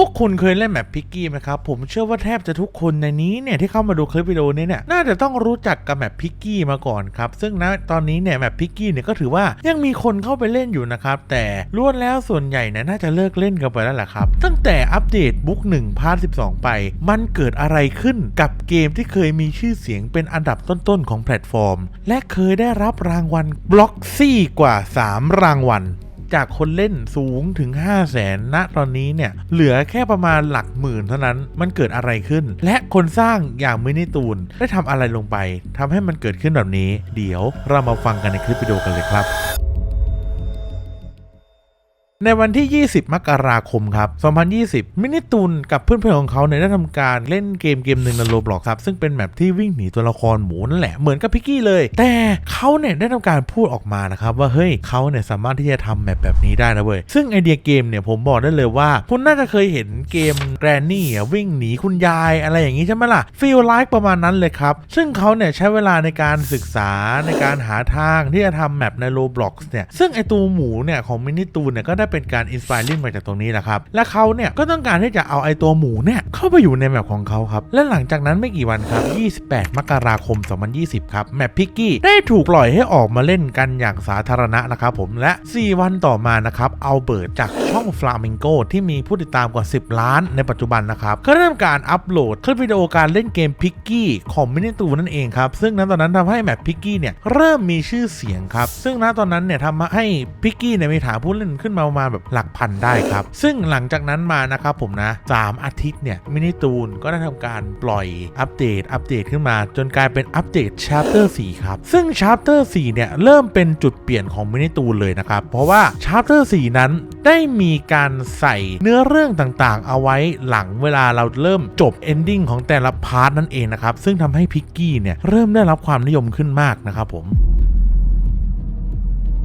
พวกคุณเคยเล่นแมปพิกกี้ไหมครับ ผมเชื่อว่าแทบจะทุกคนในนี้เนี่ยที่เข้ามาดูคลิปวิดีโอนี้เนี่ยน่าจะต้องรู้จักกับแมปพิกกี้มาก่อนครับซึ่งณตอนนี้เนี่ยแมปพิกกี้เนี่ยก็ถือว่ายังมีคนเข้าไปเล่นอยู่นะครับแต่ล้วนแล้วส่วนใหญ่เนี่ยน่าจะเลิกเล่นกันไปแล้วแหละครับ ตั้งแต่อัปเดตบุ๊ก1พาร์ท12ไป มันเกิดอะไรขึ้นกับเกมที่เคยมีชื่อเสียงเป็นอันดับต้นๆของแพลตฟอร์ม และเคยได้รับรางวัลบล็อกซี่กว่า 3 รางวัล จากคนเล่นสูงถึง 5 0 0แสนณตอนนี้เนี่ย เหลือแค่ประมาณหลักหมื่นเท่านั้นมันเกิดอะไรขึ้น และคนสร้างอย่างมินิตูนได้ทำอะไรลงไปทำให้มันเกิดขึ้นแบบนี้ เดี๋ยวเรามาฟังกันในคลิปวิดีโอกันเลยครับ ในวันที่ 20 มกราคมครับ 2020 มินิตูนกับเพื่อนๆของเขาเนี่ยได้ทำการเล่นเกมเกมหนึ่งในโลบล็อกครับ ซึ่งเป็นแมปที่วิ่งหนีตัวละครหมูนั่นแหละ เหมือนกับพิกกี้เลย แต่เขาเนี่ยได้ทำการพูดออกมานะครับ ว่าเฮ้ยเขาเนี่ยสามารถที่จะทำแมปแบบนี้ได้นะเว้ย ซึ่งไอเดียเกมเนี่ยผมบอกได้เลยว่า คุณน่าจะเคยเห็นเกมแกรนนี่อะวิ่งหนีคุณยายอะไรอย่างนี้ใช่ไหมล่ะฟีลไลค์ประมาณนั้นเลยครับ ซึ่งเขาเนี่ยใช้เวลาในการศึกษาในการหาทางที่จะทำแมปในโลบล็อกเนี่ยซึ่งไอตัวหมูเนี่ยของมินิตูนเนี่ยก็ได้เป็นการอินสปายลิ่งมาจากตรงนี้แหละครับ และเขาเนี่ยก็ต้องการที่จะเอาไอตัวหมูเนี่ยเข้าไปอยู่ในแมปของเขาครับ และหลังจากนั้นไม่กี่วันครับ 28 มกราคม 2020 ครับ แมปพิกกี้ได้ถูกปล่อยให้ออกมาเล่นกันอย่างสาธารณะนะครับผม และ 4 วันต่อมานะครับเอาเบิร์ดจากช่อง Flamingo ที่มีผู้ติดตามกว่า 10 ล้านในปัจจุบันนะครับก็เริ่มการอัปโหลดคลิปวิดีโอการเล่นเกมพิกกี้ของมินิตูนั่นเองครับซึ่งณตอนนั้นทำให้แมปพิกกี้เนี่ยเริ่มมีชื่อเสียงครับซึ่งณตอนนั้นเนี่ยทำให้พิกกี้เนี่ยมีฐานผู้เล่นขึ้นมาประมาณแบบหลักพันได้ครับ ซึ่งหลังจากนั้นมานะครับผมนะ3อาทิตย์เนี่ยมินิตูนก็ได้ทำการปล่อยอัปเดตอัปเดตขึ้นมา จนกลายเป็นอัปเดต Chapter 4 ครับ ซึ่ง Chapter 4 เนี่ย เริ่มเป็นจุดเปลี่ยนของมินิตูนเลยนะครับ เพราะว่า Chapter 4 นั้นได้มีการใส่เนื้อเรื่องต่างๆ เอาไว้หลังเวลาเราเริ่มจบ Ending ของแต่ละพาร์ทนั่นเองนะครับ ซึ่งทำให้พิกกี้เนี่ย เริ่มได้รับความนิยมขึ้นมากนะครับผม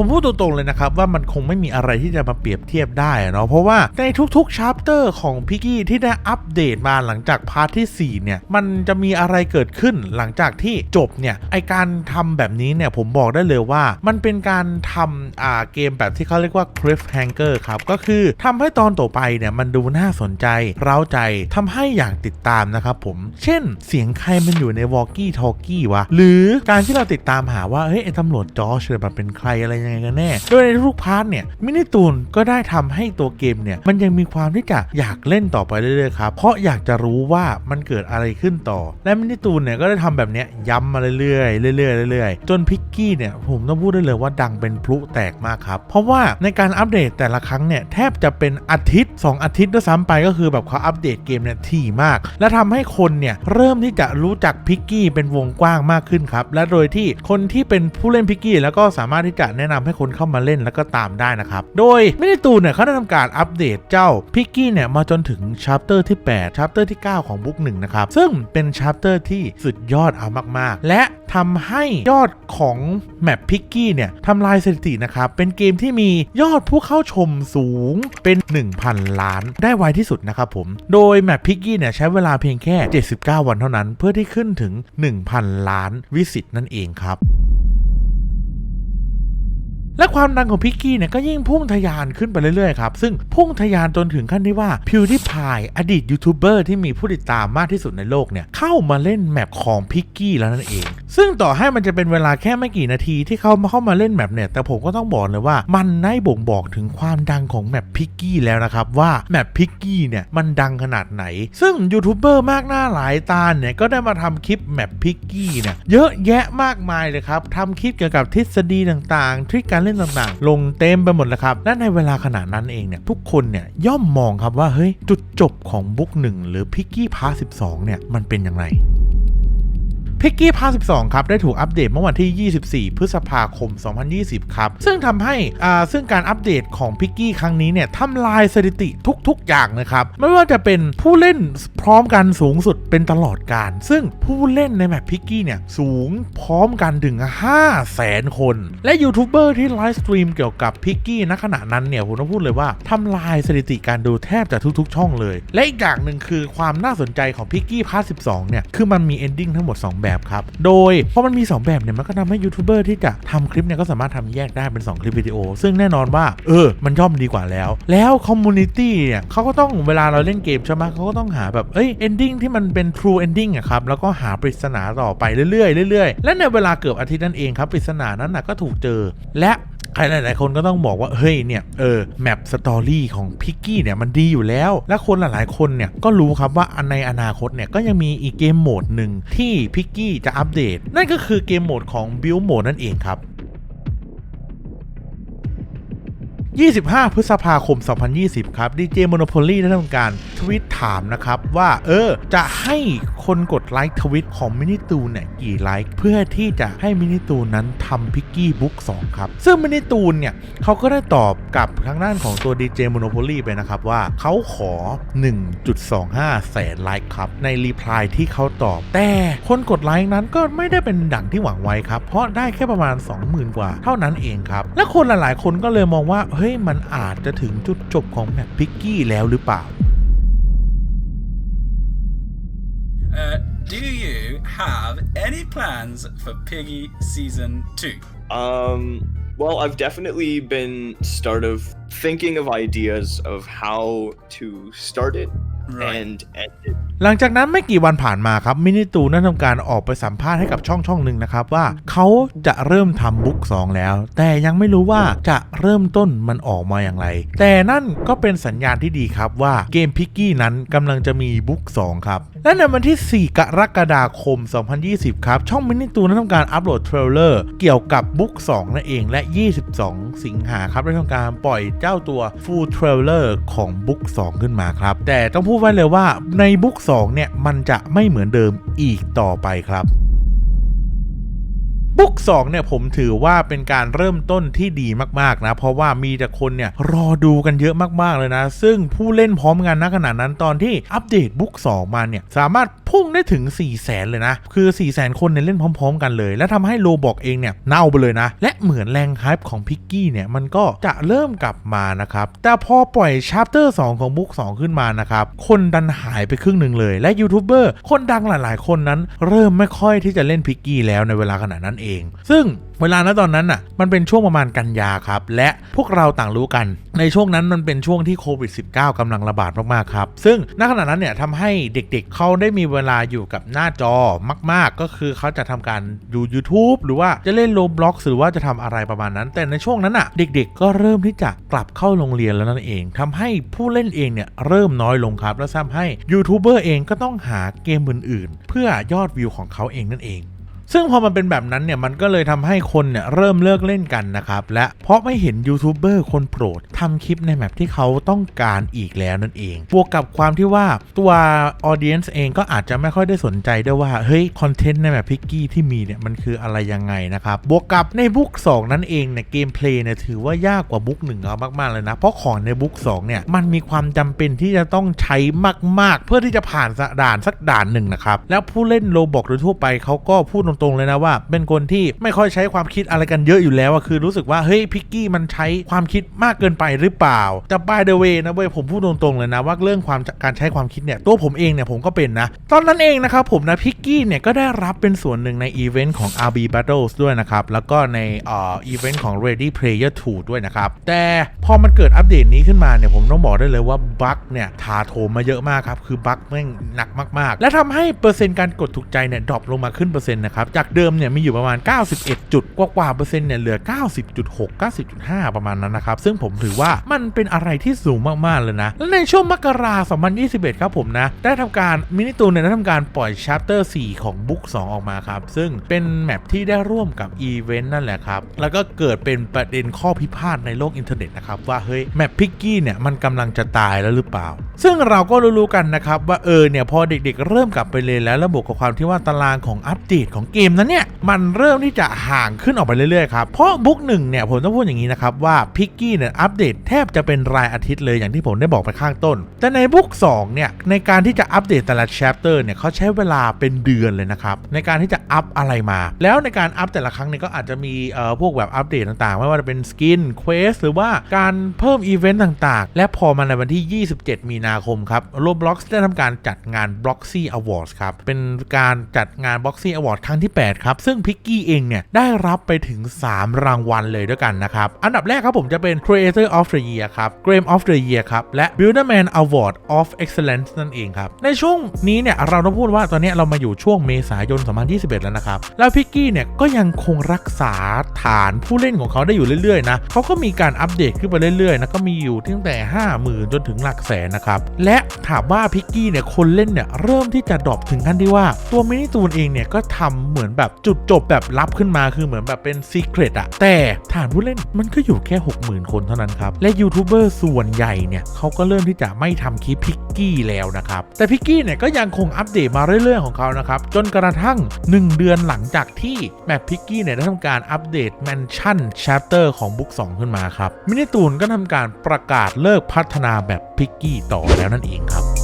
ผมพูดตรงๆเลยนะครับว่ามันคงไม่มีอะไรที่จะมาเปรียบเทียบได้อะเนาะเพราะว่าในทุกๆชาร์ปเตอร์ของพิกกี้ที่ได้อัปเดตมาหลังจากพาร์ทที่ 4 เนี่ยมันจะมีอะไรเกิดขึ้นหลังจากที่จบเนี่ยไอการทำแบบนี้เนี่ยผมบอกได้เลยว่ามันเป็นการทำอ่าเกมแบบที่เขาเรียกว่า cliffhanger ครับก็คือทำให้ตอนต่อไปเนี่ยมันดูน่าสนใจเร้าใจทำให้อยากติดตามนะครับผม เช่น เสียงใครมันอยู่ใน walkie talkie วะหรือการที่เราติดตามหาว่าเฮ้ยไอตำรวจจอร์จเนี่ยมันเป็นใครอะไรยังไงกันแน่ โดยในทุกพาร์ทเนี่ยมินิตูนก็ได้ทำให้ตัวเกมเนี่ยมันยังมีความที่จะอยากเล่นต่อไปเรื่อยๆครับเพราะอยากจะรู้ว่ามันเกิดอะไรขึ้นต่อ และมินิตูนเนี่ยก็ได้ทำแบบเนี้ยย้ำมาเรื่อยๆเรื่อยๆเรื่อยๆจนพิกกี้เนี่ยผมต้องพูดได้เลยว่าดังเป็นพลุแตกมากครับ เพราะว่าในการอัปเดตแต่ละครั้งเนี่ยแทบจะเป็นอาทิตย์ 2 อาทิตย์ด้วยซ้ำไปก็คือแบบเขาอัปเดตเกมเนี่ยถี่มาก และทำให้คนเนี่ยเริ่มที่จะรู้จักพิกกี้เป็นวงกว้างมากขึ้นครับและโดยที่คนที่เป็นผู้เล่นพิกกี้แล้วก็สามารถที่จะแนะนำให้คนเข้ามาเล่นแล้วก็ตามได้นะครับ โดยมินิตูนเนี่ยเขาได้ทำการอัปเดตเจ้าพิกกี้เนี่ยมาจนถึงชัปเตอร์ที่ 8 ชัปเตอร์ที่ 9 ของบุ๊กหนึ่งนะครับ ซึ่งเป็นชัปเตอร์ที่สุดยอดเอามาก ๆ และทำให้ยอดของแมปพิกกี้เนี่ยทำลายสถิตินะครับ เป็นเกมที่มียอดผู้เข้าชมสูงเป็น 1,000 ล้าน ได้ไวที่สุดนะครับผม โดยแมปพิกกี้เนี่ยใช้เวลาเพียงแค่ 79 วันเท่านั้น เพื่อที่ขึ้นถึง 1,000 ล้านวิสิตนั่นเองครับ และความดังของพิกกี้เนี่ยก็ยิ่งพุ่งทะยานขึ้นไปเรื่อยๆครับ ซึ่งพุ่งทะยานจนถึงขั้นที่ว่าพิวที่พายอดีตยูทูบเบอร์ที่มีผู้ติดตามมากที่สุดในโลกเนี่ยเข้ามาเล่นแมปของพิกกี้แล้วนั่นเองซึ่งต่อให้มันจะเป็นเวลาแค่ไม่กี่นาทีที่เขามาเข้ามาเล่นแมปเนี่ย แต่ผมก็ต้องบอกเลยว่ามันได้บ่งบอกถึงความดังของแมปพิกกี้แล้วนะครับ ว่าแมปพิกกี้เนี่ยมันดังขนาดไหน ซึ่งยูทูบเบอร์มากหน้าหลายตาเนี่ยก็ได้มาทำคลิปแมปพิกกี้เนี่ยเยอะแยะมากมายเลยครับทำคลิปเกี่ยวกับทฤษฎีต่างๆทริคการเล่นต่างๆ ลงเต็มไปหมดเลยครับและในเวลาขนาดนั้นเองเนี่ยทุกคนเนี่ยย่อมมองครับว่าเฮ้ยจุดจบของบุ๊กหนึ่งหรือพิกกี้พาร์ท12เนี่ยมันเป็นอย่างไร พิกกี้พาร์ท12 ครับ ได้ถูกอัปเดตเมื่อวันที่ 24 พฤษภาคม 2020 ครับ ซึ่งทำให้อ่าซึ่งการอัปเดตของพิกกี้ครั้งนี้เนี่ยทำลายสถิติทุกๆ อย่างนะครับ ไม่ว่าจะเป็นผู้เล่นพร้อมกันสูงสุด เป็นตลอดการ ซึ่งผู้เล่นในแมปพิกกี้เนี่ย สูงพร้อมกันถึง 5 0 0แสนคน และยูทูบเบอร์ที่ไลฟ์สตรีมเกี่ยวกับพิกกี้ณขณะนั้นเนี่ย ผมต้องพูดเลยว่าทำลายสถิติการดูแทบจะทุกๆ ช่องเลย และอีกอย่างหนึ่งคือความน่าสนใจของพิกกี้พาร์ท12 เนี่ย คือมันมีเอนดิ้งทั้งหมด 2 แบบครับ โดยพอมันมี 2 แบบเนี่ยมันก็ทำให้ยูทูบเบอร์ที่จะทำคลิปเนี่ยก็สามารถทำแยกได้เป็น 2 คลิปวิดีโอ ซึ่งแน่นอนว่าเออมันย่อมดีกว่าแล้ว แล้วคอมมูนิตี้เนี่ยเขาก็ต้องเวลาเราเล่นเกมใช่ไหมเขาก็ต้องหาแบบเอ้ย ending ที่มันเเป็น true ending อะครับแล้วก็หาปริศนาต่อไปเรื่อยๆเรื่อยๆและในเวลาเกือบอาทิตย์นั่นเองครับปริศนานั้นนะก็ถูกเจอและใครหลาย ๆ คนก็ต้องบอกว่า เฮ้ย เนี่ย เออ แมปสตอรี่ของพิกกี้เนี่ย มันดีอยู่แล้ว และคนหลาย ๆ คนเนี่ย ก็รู้ครับว่าในอนาคตเนี่ย ก็ยังมีอีกเกมโหมดหนึ่งที่พิกกี้จะอัปเดต นั่นก็คือเกมโหมดของ Build Mode นั่นเองครับ 25 พฤษภาคม 2020 ครับ DJ Monopoly ได้ทำการทวิตถามนะครับ ว่า เออ จะให้คนกดไลค์ทวิตของมินิตูนเนี่ยกี่ไลค์ เพื่อที่จะให้มินิตูนนั้นทำพิกกี้บุ๊ก2ครับ ซึ่งมินิตูนเนี่ยเขาก็ได้ตอบกับทางด้านของตัว DJ Monopoly ไปนะครับว่าเขาขอ 1.25 แสนไลค์ครับ ในรีプライที่เขาตอบ แต่คนกดไลค์นั้นก็ไม่ได้เป็นดั่งที่หวังไว้ครับ เพราะได้แค่ประมาณ 20,000 กว่า เท่านั้นเองครับ และคนหลายๆ คนก็เลยมองว่า เฮ้ย มันอาจจะถึงจุดจบของแมปพิกกี้แล้วหรือเปล่า Uh, do you have any plans for Piggy season two? Um, well, I've definitely been start of thinking of ideas of how to start it Right. and end it. หลังจากนั้นไม่กี่วันผ่านมาครับมินิตูนั้นทำการออกไปสัมภาษณ์ให้กับช่องช่องหนึ่งนะครับว่าเขาจะเริ่มทำบุ๊ก2แล้ว แต่ยังไม่รู้ว่าจะเริ่มต้นมันออกมาอย่างไร แต่นั่นก็เป็นสัญญาณที่ดีครับว่าเกมพิกกี้นั้นกำลังจะมีบุ๊ก2ครับและในวันที่ 4 กรกฎาคม 2020 ครับ ช่องมินิตูนั้นทำการอัปโหลดเทรลเลอร์เกี่ยวกับบุ๊ก2นั่นเองและ 22 สิงหาครับได้ทำการปล่อยเจ้าตัว Full Trailer ของบุ๊ก2ขึ้นมาครับ แต่ต้องพูดไว้เลยว่าในบุ๊ก2เนี่ย มันจะไม่เหมือนเดิมอีกต่อไปครับ บุ๊ก2เนี่ยผมถือว่าเป็นการเริ่มต้นที่ดีมากๆนะ เพราะว่ามีแต่คนเนี่ยรอดูกันเยอะมากๆเลยนะ ซึ่งผู้เล่นพร้อมกันณขณะนั้นตอนที่อัปเดตบุ๊ก2มาเนี่ยสามารถพุ่งได้ถึง 4 0 0แสนเลยนะ คือ 4 0 0แสนคนเนี่ยเล่นพร้อม ๆ กันเลย และทำให้โลบอกเองเนี่ยเน่าไปเลยนะ และเหมือนแรงไฮป์ของพิกกี้เนี่ยมันก็จะเริ่มกลับมานะครับ แต่พอปล่อยชาร์เตอร์2ของบุ๊ก2ขึ้นมานะครับ คนดันหายไปครึ่งหนึ่งเลย และยูทูบเบอร์คนดังหลายๆ คนนั้น เริ่มไม่ค่อยที่จะเล่นพิกกี้แล้วในเวลาขณะนั้นเองซึ่งเวลาณตอนนั้นน่ะมันเป็นช่วงประมาณกันยาครับ และพวกเราต่างรู้กัน ในช่วงนั้นมันเป็นช่วงที่โควิด -19 กำลังระบาดมากๆครับ ซึ่งณขณะนั้นเนี่ยทำให้เด็กๆเขาได้มีเวลาอยู่กับหน้าจอมาก ๆ ก็คือเขาจะทำการดู YouTube หรือว่าจะเล่นโ b บล็อกหรือว่าจะทำอะไรประมาณนั้น แต่ในช่วงนั้นอะเด็ก ๆ ก็เริ่มที่จะกลับเข้าโรงเรียนแล้วนั่นเองทำให้ผู้เล่นเองเนี่ยเริ่มน้อยลงครับ และทำให้ยูทูบเบอร์เองก็ต้องหาเกมอื่น ๆ เพื่อยอดวิวของเขาเองนั่นเอง ซึ่งพอมันเป็นแบบนั้นเนี่ยมันก็เลยทำให้คนเนี่ยเริ่มเลิกเล่นกันนะครับและเพราะไม่เห็นยูทูบเบอร์คนโปรดทำคลิปในแมปที่เขาต้องการอีกแล้วนั่นเอง บวกกับความที่ว่าตัวออเดียนส์เองก็อาจจะไม่ค่อยได้สนใจด้วยว่าเฮ้ยคอนเทนต์ในแมปพิกกี้ที่มีเนี่ยมันคืออะไรยังไงนะครับบวกกับในบุ๊ก2นั่นเองเนี่ยเกมเพลย์เนี่ยถือว่ายากกว่าบุ๊กหนึ่งเอามากๆเลยนะเพราะของในบุ๊ก2เนี่ยมันมีความจำเป็นที่จะต้องใช้มาก ๆ เพื่อที่จะผ่านด่านสักด่านหนึ่งนะครับแล้วผู้เล่นโลบอกโดยทั่วไปเขาก็พูดตรงๆเลยนะว่า เป็นคนที่ไม่ค่อยใช้ความคิดอะไรกันเยอะอยู่แล้วอะคือรู้สึกว่าเฮ้ยพิกกี้มันใช้ความคิดมากเกินไปหรือเปล่าแต่ by the way นะเว้ยผมพูดตรงๆเลยนะว่าเรื่องความการใช้ความคิดเนี่ยตัวผมเองเนี่ยผมก็เป็นนะ ตอนนั้นเองนะครับผมนะพิกกี้เนี่ยก็ได้รับเป็นส่วนหนึ่งในอีเวนต์ของ RB Battles ด้วยนะครับ แล้วก็ในอ่ออีเวนต์ของ Ready Player 2 ด้วยนะครับ แต่พอมันเกิดอัปเดตนี้ขึ้นมาเนี่ยผมต้องบอกได้เลยว่าบั๊กเนี่ยถาโถมมาเยอะมากครับ คือบั๊กแม่งหนักมากๆ และทำให้เปอร์เซ็นต์การกดถูกใจเนี่ยดรอปลงมาขึ้นเปอร์เซ็นต์นะครับจากเดิมเนี่ยมีอยู่ประมาณ 91 จุดกว่าๆเปอร์เซ็นต์เนี่ยเหลือ 90.6 90.5 ประมาณนั้นนะครับ ซึ่งผมถือว่ามันเป็นอะไรที่สูงมากๆเลยนะ และในช่วงมกราคม 2021 ครับผมนะ ได้ทำการมินิตูนเนี่ยได้ทำการปล่อยชาร์เตอร์ 4 ของบุ๊ก2 ออกมาครับ ซึ่งเป็นแมปที่ได้ร่วมกับอีเวนต์นั่นแหละครับ แล้วก็เกิดเป็นประเด็นข้อพิพาทในโลกอินเทอร์เน็ตนะครับว่าเฮ้ยแมปพิกกี้เนี่ยมันกำลังจะตายแล้วหรือเปล่า ซึ่งเราก็รู้ๆกันนะครับว่าเออเนี่ยพอเด็กๆ เริ่มกลับไปเรียแล้วระบบกับความที่ว่าตารางของอัปเดตของเกเกมนั้นเนี่ยมันเริ่มที่จะห่างขึ้นออกไปเรื่อยๆครับเพราะบุ๊กหนึ่งเนี่ยผมต้องพูดอย่างนี้นะครับว่าพิกกี้เนี่ยอัปเดตแทบจะเป็นรายอาทิตย์เลยอย่างที่ผมได้บอกไปข้างต้น แต่ในบุ๊ก2เนี่ยในการที่จะอัปเดตแต่ละ chapter เนี่ยเขาใช้เวลาเป็นเดือนเลยนะครับในการที่จะอัพอะไรมา แล้วในการอัพแต่ละครั้งเนี่ยก็อาจจะมีเอ่อพวกแบบอัปเดตต่างๆ ไม่ว่าจะเป็นสกินเควสหรือว่าการเพิ่มอีเวนต์ต่างๆ และพอมาในวันที่ 27 มีนาคมครับ Roblox ได้ทำการจัดงาน Bloxy Awards ครับเป็นการจัดงาน Bloxy Award ครั้งที่8 ครับ ซึ่งพิกกี้เองเนี่ย ได้รับไปถึง 3 รางวัลเลยด้วยกันนะครับ อันดับแรกครับผมจะเป็น Creator of the Year ครับ Game of the Year ครับ และ Builderman Award of Excellence นั่นเองครับ ในช่วงนี้เนี่ย เราต้องพูดว่าตอนนี้เรามาอยู่ช่วงเมษายน 2021 แล้วนะครับ แล้วพิกกี้เนี่ยก็ยังคงรักษาฐานผู้เล่นของเขาได้อยู่เรื่อยๆนะเขาก็มีการอัปเดตขึ้นไปเรื่อยๆนะก็มีอยู่ตั้งแต่ 50,000 จนถึงหลักแสนนะครับและถามว่าพิกกี้เนี่ยคนเล่นเนี่ยเริ่มที่จะดรอปถึงขั้นที่ว่าตัวมินิตูนเองเนี่ยก็ทำเหมือนแบบจุดจบแบบลับขึ้นมาคือเหมือนแบบเป็นซีเครตอะแต่ฐานผู้เล่นมันก็อยู่แค่ 60,000 คนเท่านั้นครับ และยูทูบเบอร์ส่วนใหญ่เนี่ยเขาก็เริ่มที่จะไม่ทำคลิปพิกกี้แล้วนะครับ แต่พิกกี้เนี่ยก็ยังคงอัปเดตมาเรื่อยๆของเขานะครับจนกระทั่ง 1 เดือนหลังจากที่แมปพิกกี้เนี่ยได้ทำการอัปเดตแมนชั่น chapter ของบุ๊ก2ขึ้นมาครับมินิตูนก็ทำการประกาศเลิกพัฒนาแบบพิกกี้ต่อแล้วนั่นเองครับ